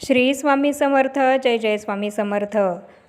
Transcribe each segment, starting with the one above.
श्री स्वामी समर्थ जय जय स्वामी समर्थ.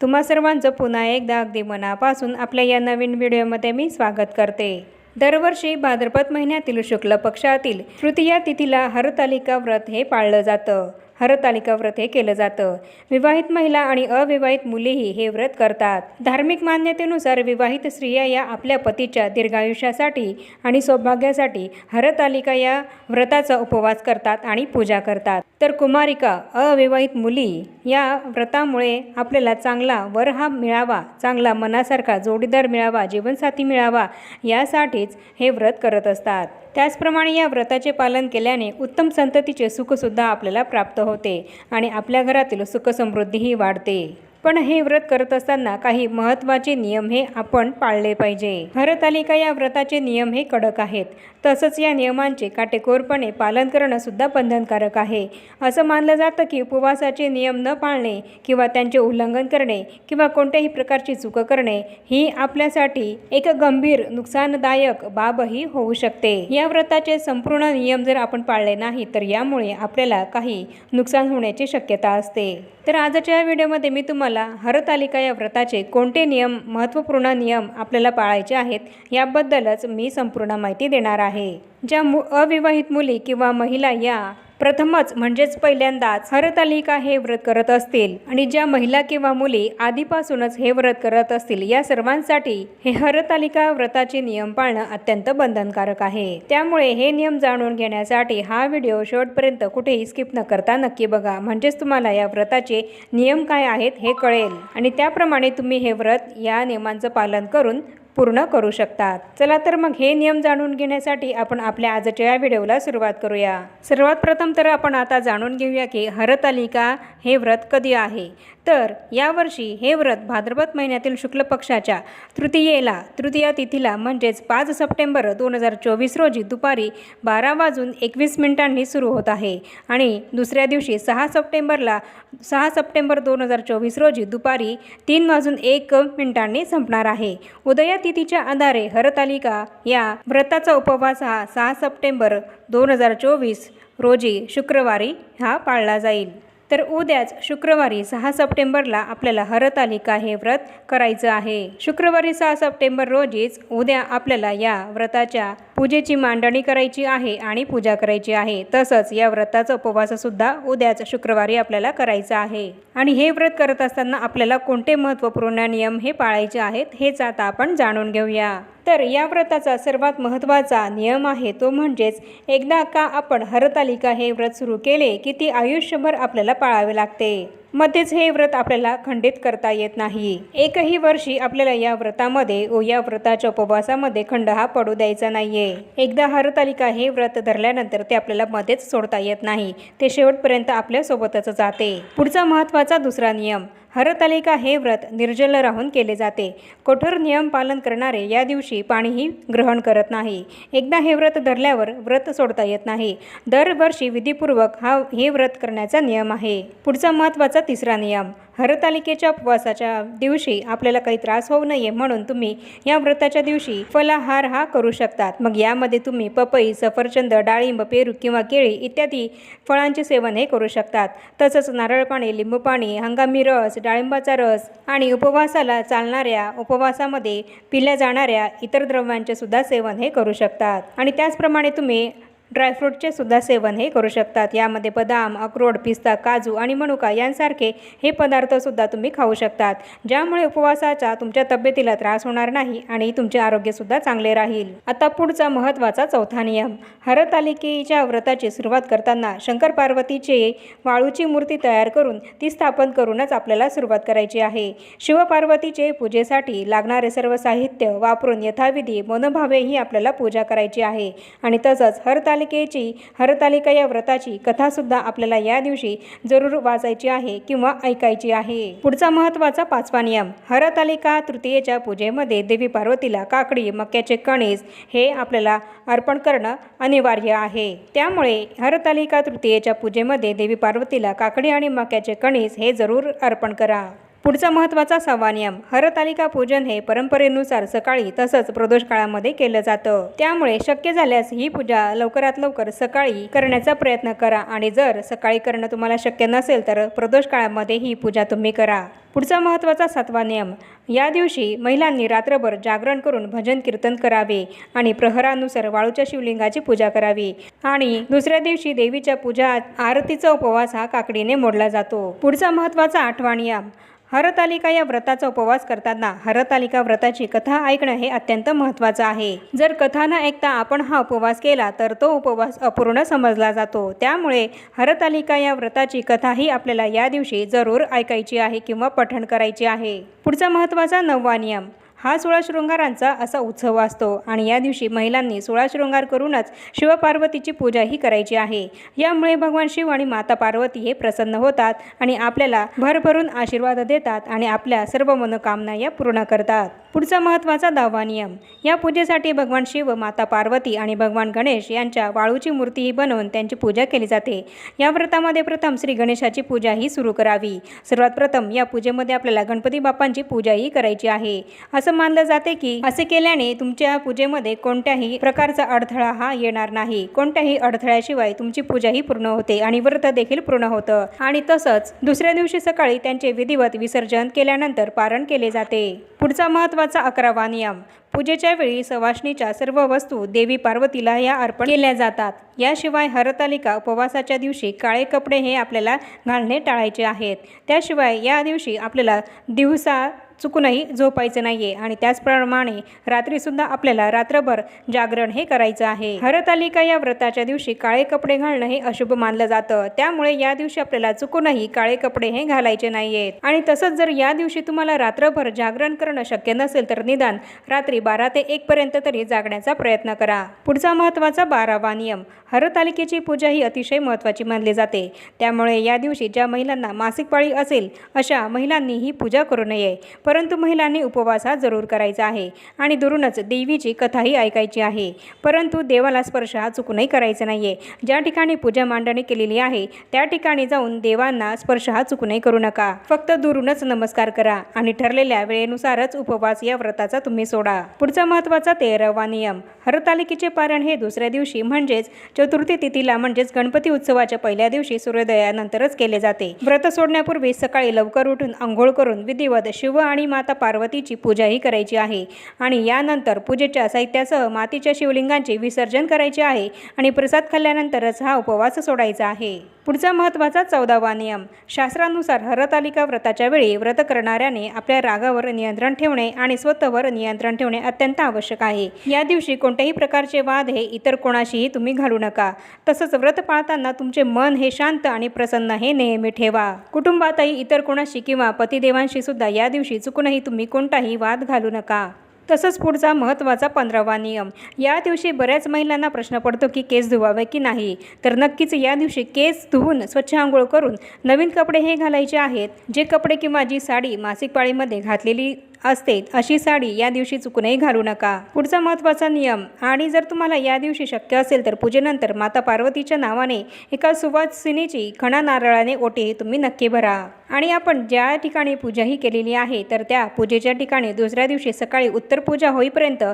तुम्हा सर्वांचं पुन्हा एकदा अगदी मनापासून आपल्या या नवीन व्हिडिओमध्ये मी स्वागत करते. दरवर्षी भाद्रपद महिन्यातील शुक्ल पक्षातील तृतीया तिथीला हरतालिका व्रत हे पाळलं जातं. हरतालिका व्रत हे केलं जातं. विवाहित महिला आणि अविवाहित मुलीही हे व्रत करतात. धार्मिक मान्यतेनुसार विवाहित स्त्रिया या आपल्या पतीच्या दीर्घायुष्यासाठी आणि सौभाग्यासाठी हरतालिका या व्रताचा उपवास करतात आणि पूजा करतात. तर कुमारिका अविवाहित मुली या व्रतामुळे आपल्याला चांगला वर हा मिळावा चांगला मनासारखा जोडीदार मिळावा जीवनसाथी मिळावा यासाठीच हे व्रत करत असतात. त्याचप्रमाणे या व्रताचे पालन केल्याने उत्तम संततीचे सुखसुद्धा आपल्याला प्राप्त होते आणि आपल्या घरातील सुखसमृद्धीही वाढते. पण हे व्रत करत असताना काही महत्त्वाचे नियम हे आपण पाळले पाहिजे. हरतालिका या व्रताचे नियम हे कडक आहेत. तसंच या नियमांचे काटेकोरपणे पालन करणं सुद्धा बंधनकारक आहे. असं मानलं जातं की उपवासाचे नियम न पाळणे किंवा त्यांचे उल्लंघन करणे किंवा कोणत्याही प्रकारची चूक करणे ही आपल्यासाठी एक गंभीर नुकसानदायक बाबही होऊ शकते. या व्रताचे संपूर्ण नियम जर आपण पाळले नाही तर यामुळे आपल्याला काही नुकसान होण्याची शक्यता असते. तर आजच्या व्हिडिओमध्ये मी तुम्हाला हरतालिका या व्रताचे कोणते नियम महत्त्वपूर्ण नियम आपल्याला पाळायचे आहेत याबद्दलच मी संपूर्ण माहिती देणार आहे. ज्या मु अविवाहित मुली किंवा महिला या प्रथमच म्हणजेच पहिल्यांदाच हरतालिका हे व्रत करत असतील? आणि ज्या महिला किंवा मुली आधीपासूनच हे व्रत करत असतील या सर्वांसाठी हे हरतालिका व्रताचे नियम पाळणं अत्यंत बंधनकारक आहे. त्यामुळे हे नियम जाणून घेण्यासाठी हा व्हिडिओ शेवटपर्यंत कुठेही स्किप न करता नक्की बघा. म्हणजेच तुम्हाला या व्रताचे नियम काय आहेत हे कळेल. आणि त्याप्रमाणे तुम्ही हे व्रत या नियमांचं पालन करून पूर्ण करू शकतात. चला तर मग हे नियम जाणून घेण्यासाठी आपण आपल्या आजच्या या व्हिडिओला सुरुवात करूया. सर्वात प्रथम तर आपण आता जाणून घेऊया की हरतालिका हे व्रत कधी आहे? तर यावर्षी हे व्रत भाद्रपद महिन्यातील शुक्ल पक्षाच्या तृतीयेला तृतीया तिथीला म्हणजेच पाच सप्टेंबर दोन हजार चोवीस रोजी दुपारी बारा वाजून एकवीस मिनिटांनी सुरू होत आहे आणि दुसऱ्या दिवशी सहा सप्टेंबरला सहा सप्टेंबर दोन हजार चोवीस रोजी दुपारी तीन वाजून एक मिनिटांनी संपणार आहे. उदया तिथीच्या आधारे हरतालिका या व्रताचा उपवास हा सहा सप्टेंबर दोन हजार चोवीस रोजी शुक्रवारी हा पाळला जाईल. तर उद्याच शुक्रवारी सहा सप्टेंबरला आपल्याला हरतालिका हे व्रत करायचं आहे. शुक्रवारी सहा सप्टेंबर रोजीच उद्या आपल्याला या व्रताच्या पूजेची मांडणी करायची आहे आणि पूजा करायची आहे. तसंच या व्रताचा उपवाससुद्धा उद्याच शुक्रवारी आपल्याला करायचा आहे. आणि हे व्रत करत असताना आपल्याला कोणते महत्त्वपूर्ण नियम हे पाळायचे आहेत हेच आता आपण जाणून घेऊया. तर या व्रताचा सर्वात महत्त्वाचा नियम आहे तो म्हणजेच एकदा का आपण हरतालिका हे व्रत सुरू केले की ती आयुष्यभर आपल्याला पाळावे लागते. मध्येच हे व्रत आपल्याला खंडित करता येत नाही. एकही वर्षी आपल्याला या व्रतामध्ये व या व्रताच्या उपवासामध्ये खंड हा पडू द्यायचा नाहीये. एकदा हरतालिका हे व्रत धरल्यानंतर ते आपल्याला मध्येच सोडता येत नाही. ते शेवटपर्यंत आपल्या सोबतच जाते. पुढचा महत्त्वाचा दुसरा नियम हरतालिका हे व्रत निर्जल राहून केले जाते. कठोर नियम पालन करणारे या दिवशी पाणीही ग्रहण करत नाही. एकदा हे व्रत धरल्यावर व्रत सोडता येत नाही. दरवर्षी विधीपूर्वक हा हे व्रत करण्याचा नियम आहे. पुढचा महत्त्वाचा तिसरा नियम. हरतालिकेच्या उपवासाच्या दिवशी आपल्याला काही त्रास होऊ नये म्हणून तुम्ही या व्रताच्या दिवशी फलाहार हा करू शकतात. मग यामध्ये तुम्ही पपई सफरचंद डाळिंब पेरू किंवा केळी इत्यादी फळांचे सेवन हे करू शकतात. तसंच नारळ पाणी लिंबू पाणी हंगामी रस डाळिंबाचा रस आणि उपवासाला चालणाऱ्या उपवासामध्ये पिल्या जाणाऱ्या इतर द्रव्यांचे सुद्धा सेवन हे करू शकतात. आणि त्याचप्रमाणे तुम्ही ड्रायफ्रूटचे सुद्धा सेवन हे करू शकतात. यामध्ये बदाम अक्रोड पिस्ता काजू आणि मनुका यांसारखे हे पदार्थसुद्धा तुम्ही खाऊ शकतात. ज्यामुळे उपवासाचा तुमच्या तब्येतीला त्रास होणार नाही आणि तुमचे आरोग्यसुद्धा चांगले राहील. आता पुढचा महत्त्वाचा चौथा नियम. हरतालिकेच्या व्रताची सुरुवात करताना शंकर पार्वतीचे वाळूची मूर्ती तयार करून ती स्थापन करूनच आपल्याला सुरुवात करायची आहे. शिवपार्वतीचे पूजेसाठी लागणारे सर्व साहित्य वापरून यथाविधी मनोभावेही आपल्याला पूजा करायची आहे. आणि तसंच हरतालिका हरतालिकेची हरतालिका या व्रताची कथासुद्धा आपल्याला या दिवशी जरूर वाचायची आहे किंवा ऐकायची आहे. पुढचा महत्त्वाचा पाचवा नियम हरतालिका तृतीयेच्या पूजेमध्ये देवी पार्वतीला काकडी मक्याचे कणीस हे आपल्याला अर्पण करणं अनिवार्य आहे. त्यामुळे हरतालिका तृतीयेच्या पूजेमध्ये देवी पार्वतीला काकडी आणि मक्याचे कणीस हे जरूर अर्पण करा. पुढचा महत्त्वाचा सहावा नियम. हरतालिका पूजन हे परंपरेनुसार सकाळी तसंच प्रदोष काळामध्ये केलं जातं. त्यामुळे शक्य झाल्यास ही पूजा लवकरात लवकर सकाळी करण्याचा प्रयत्न करा. आणि जर सकाळी करणं तुम्हाला शक्य नसेल तर प्रदोष काळामध्ये ही पूजा तुम्ही करा. पुढचा महत्त्वाचा सातवा नियम. या दिवशी महिलांनी रात्रभर जागरण करून भजन कीर्तन करावे आणि प्रहरानुसार वाळूच्या शिवलिंगाची पूजा करावी. आणि दुसऱ्या दिवशी देवीच्या पूजा आरतीचा उपवास हा काकडीने मोडला जातो. पुढचा महत्त्वाचा आठवा नियम. हरतालिका या व्रताचा उपवास करताना हरतालिका व्रताची कथा ऐकणं हे अत्यंत महत्त्वाचं आहे. जर कथा न ऐकता आपण हा उपवास केला तर तो उपवास अपूर्ण समजला जातो. त्यामुळे हरतालिका या व्रताची कथा ही आपल्याला या दिवशी जरूर ऐकायची आहे किंवा पठण करायची आहे. पुढचा महत्त्वाचा नववा नियम. हा सोळा शृंगारांचा असा उत्सव असतो आणि या दिवशी महिलांनी सोळा शृंगार करूनच शिवपार्वतीची पूजाही करायची आहे. यामुळे भगवान शिव आणि माता पार्वती हे प्रसन्न होतात आणि आपल्याला भरभरून आशीर्वाद देतात आणि आपल्या सर्व मनोकामना या पूर्ण करतात. पुढचा महत्त्वाचा दहावा नियम. या पूजेसाठी भगवान शिव माता पार्वती आणि भगवान गणेश यांच्या वाळूची मूर्तीही बनवून त्यांची पूजा केली जाते. या व्रतामध्ये प्रथम श्री गणेशाची पूजा ही सुरू करावी. सर्वात प्रथम या पूजेमध्ये आपल्याला गणपती बाप्पांची पूजाही करायची आहे. असं मानलं जाते की असे केल्याने तुमच्या पूजेमध्ये कोणत्याही प्रकारचा अडथळा हा येणार नाही. कोणत्याही अडथळ्याशिवाय तुमची पूजाही पूर्ण होते आणि व्रत देखील पूर्ण होतं. आणि तसंच दुसऱ्या दिवशी सकाळी त्यांचे विधिवत विसर्जन केल्यानंतर पारण केले जाते. पुढचा महत्त्वाचा अकरावा नियम. पूजेच्या वेळी सवासणीच्या सर्व वस्तू देवी पार्वतीला या अर्पण केल्या जातात. याशिवाय हरतालिका उपवासाच्या दिवशी काळे कपडे हे आपल्याला घालणे टाळायचे आहेत. त्याशिवाय या दिवशी आपल्याला दिवसा चुकूनही झोपायचं नाहीये आणि त्याचप्रमाणे रात्रीसुद्धा आपल्याला रात्रभर जागरण हे करायचं आहे. हरतालिका या व्रताच्या दिवशी काळे कपडे घालणं हे अशुभ मानलं जातं. त्यामुळे या दिवशी आपल्याला चुकूनही काळे कपडे हे घालायचे नाहीयेत. आणि तसंच जर या दिवशी तुम्हाला रात्रभर जागरण करणं शक्य नसेल तर निदान रात्री बारा ते एक पर्यंत तरी जागण्याचा प्रयत्न करा. पुढचा महत्त्वाचा बारावा नियम हरतालिकेची पूजा ही अतिशय महत्त्वाची मानली जाते. त्यामुळे या दिवशी ज्या महिलांना मासिक पाळी असेल अशा महिलांनी ही पूजा करू नये. परंतु महिलांनी उपवास हा जरूर करायचा आहे. आणि दुरूनच देवीची कथाही ऐकायची आहे. परंतु देवाला स्पर्श हा चुकूनही करायचा नाही आहे ज्या ठिकाणी पूजा मांडणी केलेली आहे त्या ठिकाणी जाऊन देवांना स्पर्श हा चुकूनही करू नका. फक्त दुरूनच नमस्कार करा आणि ठरलेल्या वेळेनुसारच उपवास या व्रताचा तुम्ही सोडा. पुढचा महत्त्वाचा तेरावा नियम. हरतालिकेचे पारण हे दुसऱ्या दिवशी म्हणजेच चतुर्थी तिथीला म्हणजेच गणपती उत्सवाच्या पहिल्या दिवशी सूर्योदयानंतरच केले जाते. व्रत सोडण्यापूर्वी सकाळी लवकर उठून आंघोळ करून विधिवत शिव आणि माता पार्वतीची पूजाही करायची आहे. आणि यानंतर पूजेच्या साहित्यासह मातीच्या शिवलिंगांचे विसर्जन करायचे आहे आणि प्रसाद खाल्ल्यानंतरच हा उपवास सोडायचा आहे. पुढचा महत्त्वाचा चौदावा नियम. शास्त्रानुसार हरतालिका व्रताच्या वेळी व्रत करणाऱ्याने आपल्या रागावर नियंत्रण ठेवणे आणि स्वतःवर नियंत्रण ठेवणे अत्यंत आवश्यक आहे. या दिवशी कोणत्याही प्रकारचे वाद हे इतर कोणाशीही तुम्ही घालू नका. तसंच व्रत पाळताना तुमचे मन हे शांत आणि प्रसन्न हे नेहमी ठेवा. कुटुंबातही इतर कोणाशी किंवा पतिदेवांशी सुद्धा या दिवशी चुकूनही तुम्ही कोणताही वाद घालू नका. तसंच पुढचा महत्त्वाचा पंधरावा नियम. या दिवशी बऱ्याच महिलांना प्रश्न पडतो की केस धुवावे की नाही? तर नक्कीच या दिवशी केस धुवून स्वच्छ आंघोळ करून नवीन कपडे हे घालायचे आहेत. जे कपडे किंवा जी साडी मासिक पाळीमध्ये घातलेली असते अशी साडी या दिवशी चुकूनही घालू नका. पुढचा महत्त्वाचा नियम. आणि जर तुम्हाला या दिवशी शक्य असेल तर पूजेनंतर माता पार्वतीच्या नावाने एका सुवासिनीची खणा नारळाने ओटी तुम्ही नक्की भरा. आणि आपण ज्या ठिकाणी पूजाही केलेली आहे तर त्या पूजेच्या ठिकाणी दुसऱ्या दिवशी सकाळी उत्तर पूजा होईपर्यंत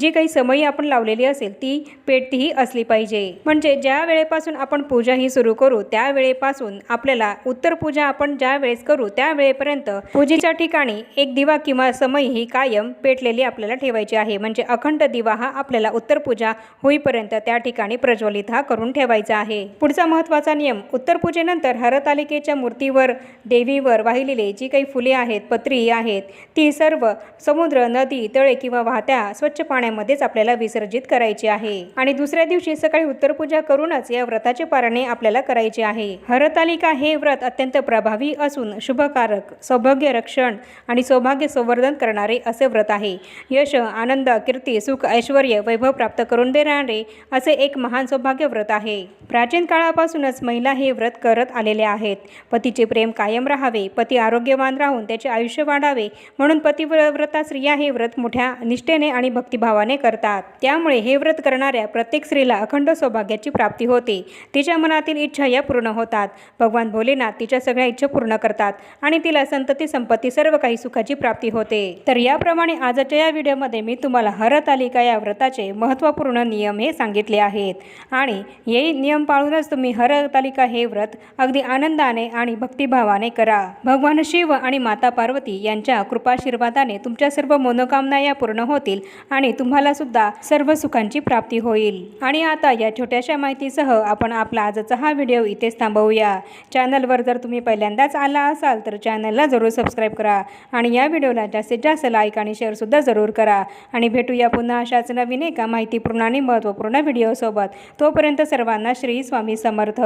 जी काही समयी आपण लावलेली असेल ती पेटतीही असली पाहिजे. म्हणजे ज्या वेळेपासून आपण पूजा ही सुरू करू त्या वेळेपासून आपल्याला उत्तर पूजा आपण ज्या वेळेस करू त्या वेळेपर्यंत पूजेच्या ठिकाणी एक दिवा किंवा समय ही कायम पेटलेली आपल्याला ठेवायची आहे. म्हणजे अखंड दिवा हा आपल्याला उत्तर पूजा होईपर्यंत त्या ठिकाणी प्रज्वलित हा करून ठेवायचा आहे. पुढचा महत्त्वाचा नियम उत्तर पूजेनंतर हरतालिकेच्या मूर्तीवर देवी देवीवर वाहिलेले जी काही फुले आहेत पत्री आहेत ती सर्व समुद्र नदी तळे किंवा वाहत्या स्वच्छ पाण्यामध्येच आपल्याला विसर्जित करायची आहे. आणि दुसऱ्या दिवशी सकाळी उत्तरपूजा करूनच या व्रताचे पारणे आपल्याला करायचे आहे. हरतालिका हे व्रत अत्यंत प्रभावी असून शुभकारक सौभाग्य रक्षण आणि सौभाग्य संवर्धन करणारे असे व्रत आहे. यश आनंद कीर्ती सुख ऐश्वर वैभव प्राप्त करून देणारे असे एक महान सौभाग्य व्रत आहे. प्राचीन काळापासूनच महिला हे व्रत करत आलेले आहेत. पतीचे प्रेम कायम राहावे. पती आरोग्यवान राहून त्याचे आयुष्य वाढावे म्हणून पतिव्रता स्त्रिया हे व्रत मोठ्या निष्ठेने आणि भक्तिभावाने करतात. त्यामुळे हे व्रत करणाऱ्या प्रत्येक स्त्रीला अखंड सौभाग्याची प्राप्ती होते. तिच्या मनातील इच्छा या पूर्ण होतात. भगवान भोलेनाथ तिच्या सगळ्या इच्छा पूर्ण करतात आणि तिला संतती संपत्ती सर्व काही सुखाची प्राप्ती होते. तर याप्रमाणे आजच्या या व्हिडिओमध्ये मी तुम्हाला हरतालिका या व्रताचे महत्त्वपूर्ण नियम हे सांगितले आहेत. आणि हे नियम पाळूनच तुम्ही हरतालिका हे व्रत अगदी आनंदाने आणि भक्तिभावाने करा. भगवान शिव आणि माता पार्वती यांच्या कृपाशीर्वादाने तुमच्या सर्व मनोकामना या पूर्ण होतील आणि तुम्हाला सुद्धा सर्व सुखांची प्राप्ती होईल. आणि आता या छोट्याशा माहितीसह आपण आपला आजचा हा व्हिडिओ इथेच थांबवूया. चॅनलवर जर तुम्ही पहिल्यांदाच आला असाल तर चॅनलला जरूर सबस्क्राईब करा आणि या व्हिडिओला जास्तीत जास्त लाईक आणि शेअरसुद्धा जरूर करा. आणि भेटूया पुन्हा अशाच नवीन एका माहितीपूर्ण आणि महत्त्वपूर्ण व्हिडिओसोबत. तोपर्यंत सर्वांना श्री स्वामी समर्थ.